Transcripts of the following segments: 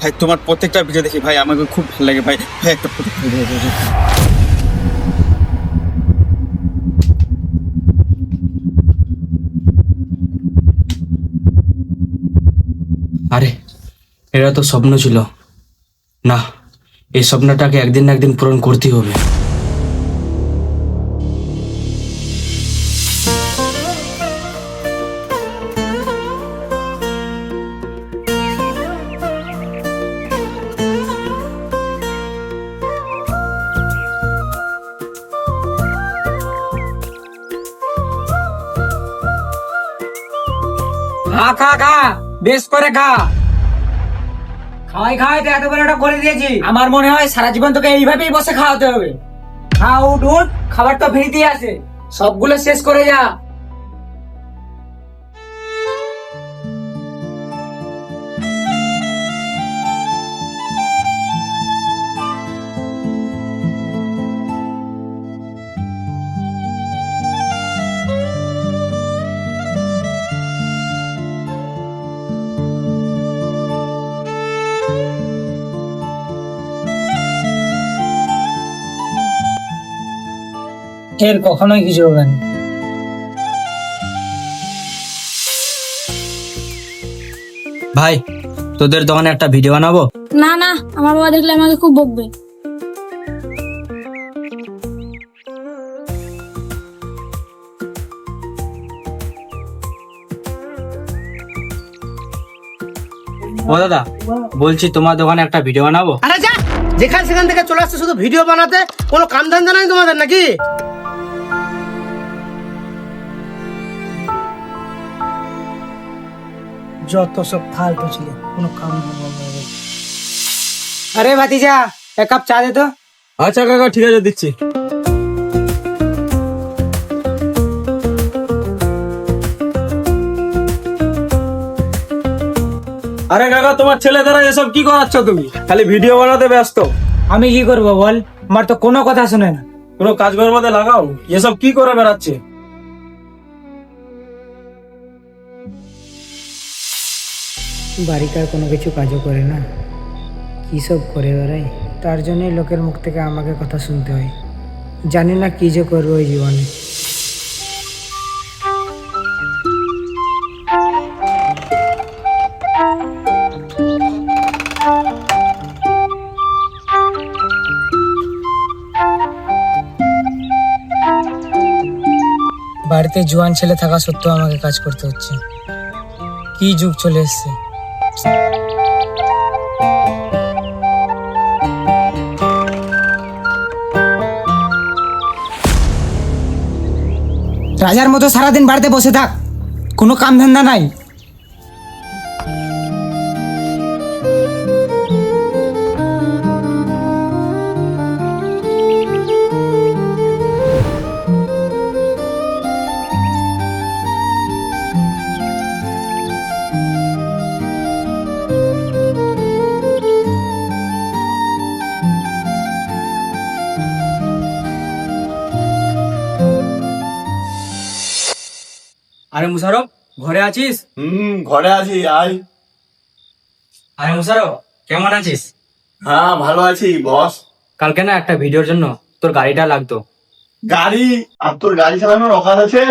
ভাই, তোমার প্রত্যেকটা ভিডিও দেখি, ভাই, আমাকে খুব ভালো লাগে, ভাই ভাই, একটা। আরে এটা তো স্বপ্ন ছিল না, এই স্বপ্নটাকে একদিন না একদিন পূরণ করতেই হবে খা খা খা বেশ করে খা খাওয়াই খাই তো এত একটা করে দিয়েছি। আমার মনে হয় সারা জীবন তোকে এইভাবেই বসে খাওয়াতে হবে। খা উঠ উঠ খাবার তো ফ্রিতেই আছে। সবগুলো শেষ করে যা। এর কখনোই কিছু হবে না। ভাই তোদের দোকানে একটা ভিডিও বানাবো? না না আমার বাবা দেখলে আমাকে খুব বকবে। ও দাদা বলছি তোমার দোকানে একটা ভিডিও বানাবো? আরে যা যেখান সেখান থেকে চলে আসছে শুধু ভিডিও বানাতে কোনো কাম ধান্দা নাই তোমাদের নাকি? যত সব ফালতু ছিল কোনো কাম আরে ভাতিজা এক কাপ চা দে তো। আচ্ছা কাকা ঠিক আছে দিচ্ছি। আরে কাকা তোমার ছেলে দ্বারা এসব কি করাচ্ছ তুমি? খালি ভিডিও বানাতে ব্যস্ত। আমি কি করব বল? আমার তো কোনো কথা শুনে না। কোনো কাজ কর্মতে লাগাও? এসব কি করে বেড়াচ্ছে? বাড়িকার কোনো কিছু কাজও করে না। কী সব করে বেড়ায় তার জন্যই লোকের মুখ থেকে আমাকে কথা শুনতে হয়। জানি না কী যে করব ওই জীবনে। বাড়িতে জোয়ান ছেলে থাকা সত্ত্বেও আমাকে কাজ করতে হচ্ছে। কি যুগ চলে এসছে। রাজার মতো সারাদিন বাড়িতে বসে থাক। কোনো কাম ধান্দা নাই। আরে মুশারফ ঘরে আছিস? হুম ঘরে আছি আয়। আরে মুশারফ কেমন আছিস? হ্যাঁ ভালো আছি বস। কালকে না একটা ভিডিওর জন্য তোর গাড়িটা লাগতো। গাড়ি? আর তোর গাড়ি চালানোর অকাজ আছে?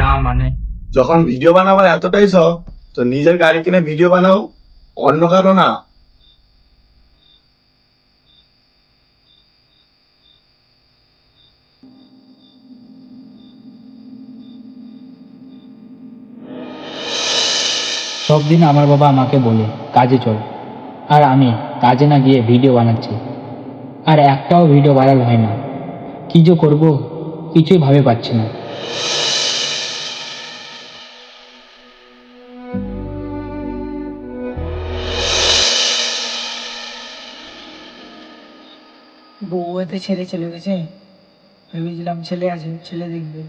না মানে। যখন ভিডিও বানাবার এতটাই শখ তো নিজের গাড়ি কিনে ভিডিও বানাও অন্য কারও না। সব দিন আমার বাবা আমাকে বলে, কাজে চল। আর আমি কাজে না গিয়ে ভিডিও বানাচ্ছি। আর একটাও ভিডিও ভাইরাল হয় না। কী যে করব, কিছুই ভাবে পাচ্ছি না। বউতে ছেলে চলে গেছে। ভেবেছিলাম ছেলে আছে, ছেলে দেখবে।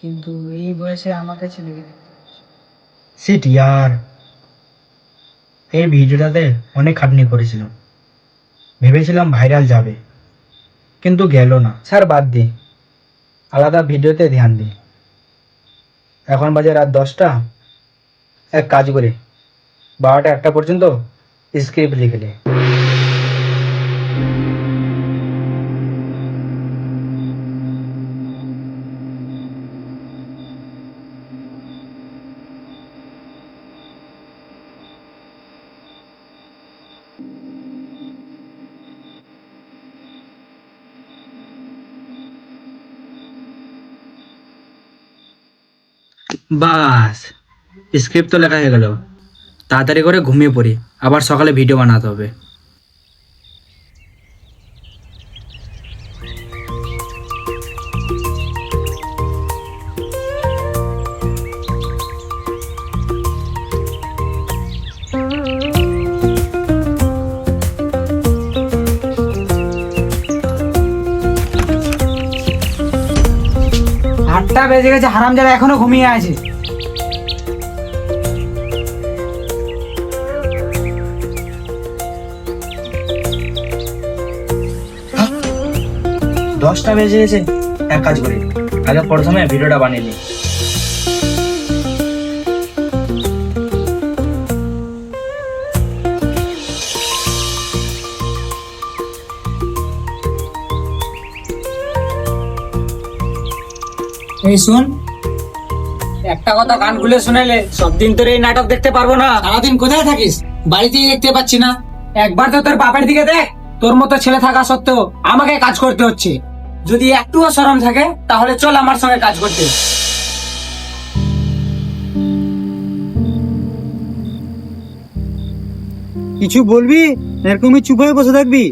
কিন্তু এই বয়সে আমাকে ছেলে দেখবে। সিট ইয়ার এই ভিডিওটাতে অনেক খাটনি করেছিলাম। ভেবেছিলাম ভাইরাল যাবে, কিন্তু গেল না। স্যার, বাদ দি আলাদা ভিডিওতে ধ্যান দিই। এখন বাজে রাত দশটা। এক কাজ করি। বারোটা একটা পর্যন্ত স্ক্রিপ্ট লিখলে বাস। স্ক্রিপ্ট তো লেখা হয়ে গেল। তাড়াতাড়ি করে ঘুমিয়ে পড়ি। আবার সকালে ভিডিও বানাতে হবে। আটটা বেজে গেছে, হারাম যারা এখনও ঘুমিয়ে আছে। দশটা বেজে গেছে, এক কাজ করি। আগে প্রথমে ভিডিওটা বানিয়ে নিই। এই শুন। একটা কথা কান খুলে শুনেলে সব দিন তোর এই নাটক দেখতে পারব না। সারাদিন কোথায় থাকিস? বাড়িতেই দেখতে পাচ্ছি না। একবার তো তোর বাপের দিকে দেখ তোর মতো ছেলে থাকা সত্ত্বেও আমাকে কাজ করতে হচ্ছে। যদি একটুও শরম থাকে তাহলে চল আমার সঙ্গে কাজ করতে। কিছু বলবি? এরকমই চুপ হয়ে বসে থাকবি?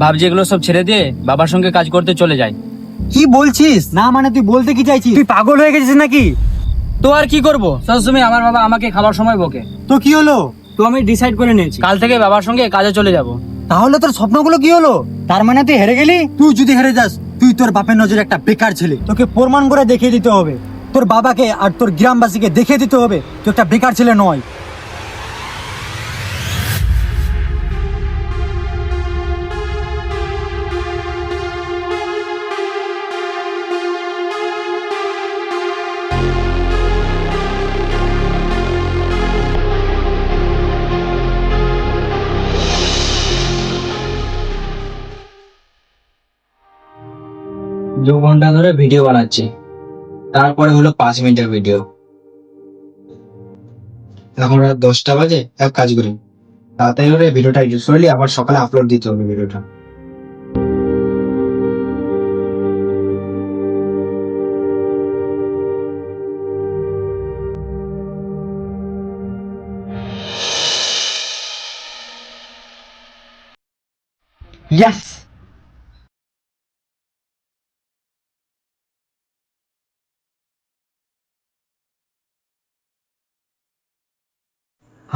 ভাবছি এগুলো সব ছেড়ে দিয়ে বাবার সঙ্গে কাজ করতে চলে যাই। কি বলছিস? না মানে তুই বলতে কি চাইছিস? তুই পাগল হয়ে গেছিস নাকি? তো আর কি করব? সবসময় আমার বাবা আমাকে খাবার সময় বকে। তো কি হলো? তো আমি ডিসাইড করে নিয়েছি। কাল থেকে বাবার সঙ্গে কাজে চলে যাব। তাহলে তোর স্বপ্নগুলো কি হলো? তার মানে তুই হেরে গেলি? তুই যদি হেরে যাস তুই তোর বাপের নজরে একটা বেকার ছেলে। তোকে প্রমাণ করে দেখিয়ে দিতে হবে। তোর বাবাকে আর তোর গ্রামবাসীকে দেখিয়ে দিতে হবে। তুই একটা বেকার ছেলে নয়। দু ঘণ্টা ধরে ভিডিও বানাচ্ছি। তারপরে হলো পাঁচ মিনিটের ভিডিও এখন রাত দশটা বাজে, এক কাজ করি। তাড়াতাড়ি করে ভিডিওটা ইউজ করলি আবার সকালে আপলোড দিতে হবে ভিডিওটা Yes!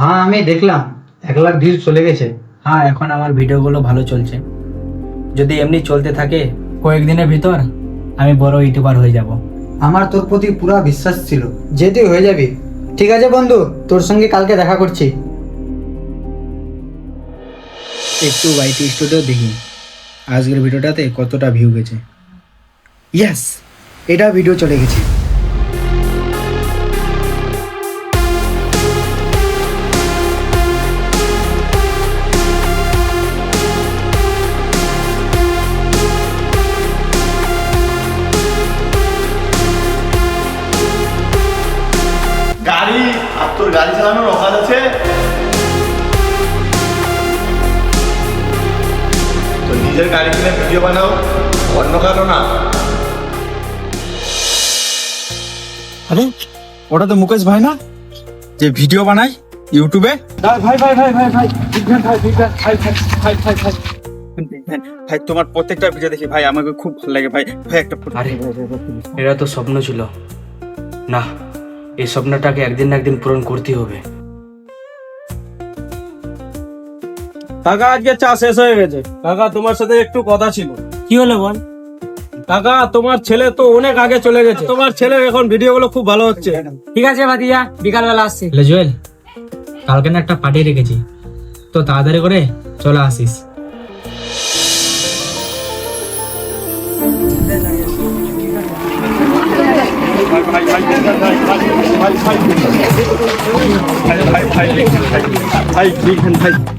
হ্যাঁ আমি দেখলাম। এক লাখ ভিউজ চলে গেছে। হ্যাঁ এখন আমার ভিডিওগুলো ভালো চলছে। যদি এমনি চলতে থাকে কয়েকদিনের ভিতর আমি বড় ইউটিউবার হয়ে যাব। আমার তোর প্রতি পুরো বিশ্বাস ছিল যে তুই হয়ে যাবি। ঠিক আছে বন্ধু তোর সঙ্গে কালকে দেখা করছি। একটু ওয়াইটি স্টুডিও দেখি। আজকের ভিডিওটাতে কতটা ভিউ গেছে। ইয়েস এটা ভিডিও চলে গেছে। চালানোর অকাজ আছে? তো নিজের গাড়ি কিনে ভিডিও বানাও অন্য কারও না। আরে ওটা তো মুকেশ ভাই না? যে ভিডিও বানায় ইউটিউবে? ভাই ভাই ভাই ভাই ভাই ভাই ভাই ভাই ভাই ভাই ভাই। ভাই তোমার প্রত্যেকটা ভিডিও দেখি ভাই আমাকে খুব ভালো লাগে ভাই। ভাই একটা আরে এটা তো স্বপ্ন ছিল। না এই স্বপ্নটাকে একদিন না একদিন পূরণ করতেই হবে। কাকা আজকে চা শেষ হয়ে গেছে। কাকা তোমার সাথে একটু কথা ছিল। কি হলো বল? কাকা তোমার ছেলে তো অনেক আগে চলে গেছে। তোমার ছেলে এখন ভিডিও গুলো খুব ভালো হচ্ছে। ঠিক আছে ভাতিয়া বিকালবেলা আসছি। জুয়েল কালকে না একটা পার্টি রেখেছি। তো তাড়াতাড়ি করে চলে আসিস। ভাই ভাই ভাই ভাই ভাই